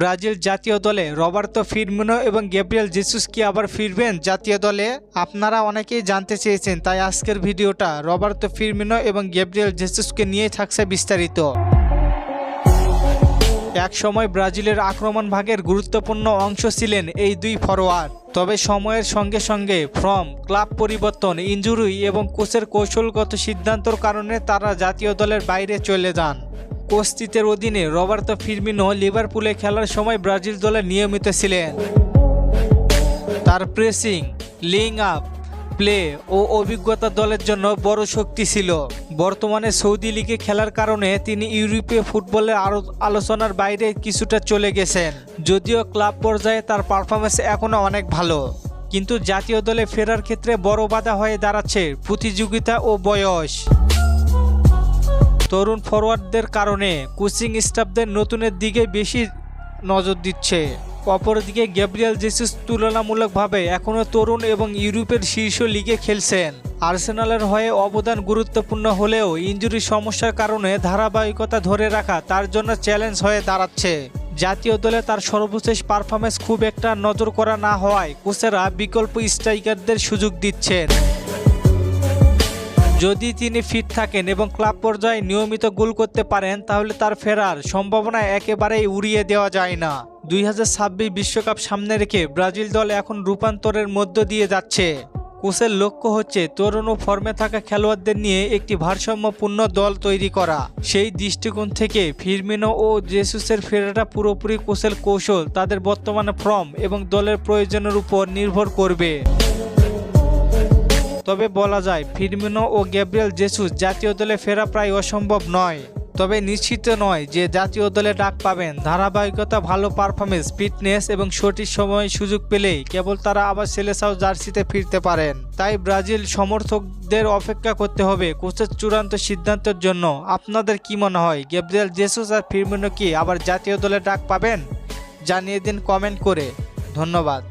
Brazil জাতীয় দলে Roberto Firmino এবং গ্যাব্রিয়েল জেসুস কি আবার ফিরবেন? জাতীয় দলে আপনারা অনেকেই জানতে চেয়েছেন, তাই আজকের ভিডিওটা রবার্তো ফিরমিনো এবং গ্যাব্রিয়েল জেসুসকে নিয়ে থাকছে বিস্তারিত। একসময় ব্রাজিলের আক্রমণ ভাগের গুরুত্বপূর্ণ অংশ ছিলেন এই দুই ফরোয়ার্ড। তবে সময়ের সঙ্গে সঙ্গে ফর্ম, ক্লাব পরিবর্তন ইঞ্জুরি এবং কোচের কৌশলগত সিদ্ধান্তর কারণে তারা জাতীয় দলের বাইরে চলে যান। কোস্তিতের অধীনে রবার্তো ফিরমিনো লিভারপুলে খেলার সময় ব্রাজিল দলে নিয়মিত ছিলেন। তার প্রেসিং লিং আপ প্লে ও অভিজ্ঞতা দলের জন্য বড় শক্তি ছিল। বর্তমানে সৌদি লিগে খেলার কারণে তিনি ইউরোপীয় ফুটবলের আরও আলোচনার বাইরে কিছুটা চলে গেছেন। যদিও ক্লাব পর্যায়ে তার পারফরমেন্স এখনও অনেক ভালো। কিন্তু জাতীয় দলে ফেরার ক্ষেত্রে বড় বাধা হয়ে দাঁড়াচ্ছে প্রতিযোগিতা ও বয়স। তরুণ ফরওয়ার্ডদের কারণে কোচিং স্টাফদের নতুনের দিকে বেশি নজর দিচ্ছে। অপরদিকে গ্যাব্রিয়াল জেসুস তুলনামূলকভাবে এখনও তরুণ এবং ইউরোপের শীর্ষ লিগে খেলছেন। আর্সেনালের হয়ে অবদান গুরুত্বপূর্ণ হলেও ইঞ্জুরি সমস্যার কারণে ধারাবাহিকতা ধরে রাখা তার জন্য চ্যালেঞ্জ হয়ে দাঁড়াচ্ছে। জাতীয় দলে তার সর্বশেষ পারফরমেন্স খুব একটা নজর করা না হওয়ায় কোচেরা বিকল্প স্ট্রাইকারদের সুযোগ দিচ্ছেন। যদি তিনি ফিট থাকেন এবং ক্লাব পর্যায়ে নিয়মিত গোল করতে পারেন, তাহলে তার ফেরার সম্ভাবনা একেবারেই উড়িয়ে দেওয়া যায় না। দুই হাজার বিশ্বকাপ সামনে রেখে ব্রাজিল দল এখন রূপান্তরের মধ্য দিয়ে যাচ্ছে। কোচের লক্ষ্য হচ্ছে তরুণ ও ফর্মে থাকা খেলোয়াড়দের নিয়ে একটি ভারসাম্যপূর্ণ দল তৈরি করা। সেই দৃষ্টিকোণ থেকে ফিরমিনো ও জেসুসের ফেরাটা পুরোপুরি কোচের কৌশল, তাদের বর্তমানে ফর্ম এবং দলের প্রয়োজনের উপর নির্ভর করবে। তবে বলা যায়, ফিরমিনো ও গ্যাব্রিয়েল জেসুস জাতীয় দলে ফেরা প্রায় অসম্ভব নয়। তবে নিশ্চিত নয় যে জাতীয় দলে ডাক পাবেন। ধারাবাহিকতা, ভালো পারফরমেন্স, ফিটনেস এবং সঠিক সময়ে সুযোগ পেলেই কেবল তারা আবার সেলেসাও জার্সিতে ফিরতে পারেন। তাই ব্রাজিল সমর্থকদের অপেক্ষা করতে হবে কোচের চূড়ান্ত সিদ্ধান্তের জন্য। আপনাদের কি মনে হয়, গ্যাব্রিয়েল জেসুস আর ফিরমিনো কি আবার জাতীয় দলে ডাক পাবেন? জানিয়ে দিন কমেন্ট করে। ধন্যবাদ।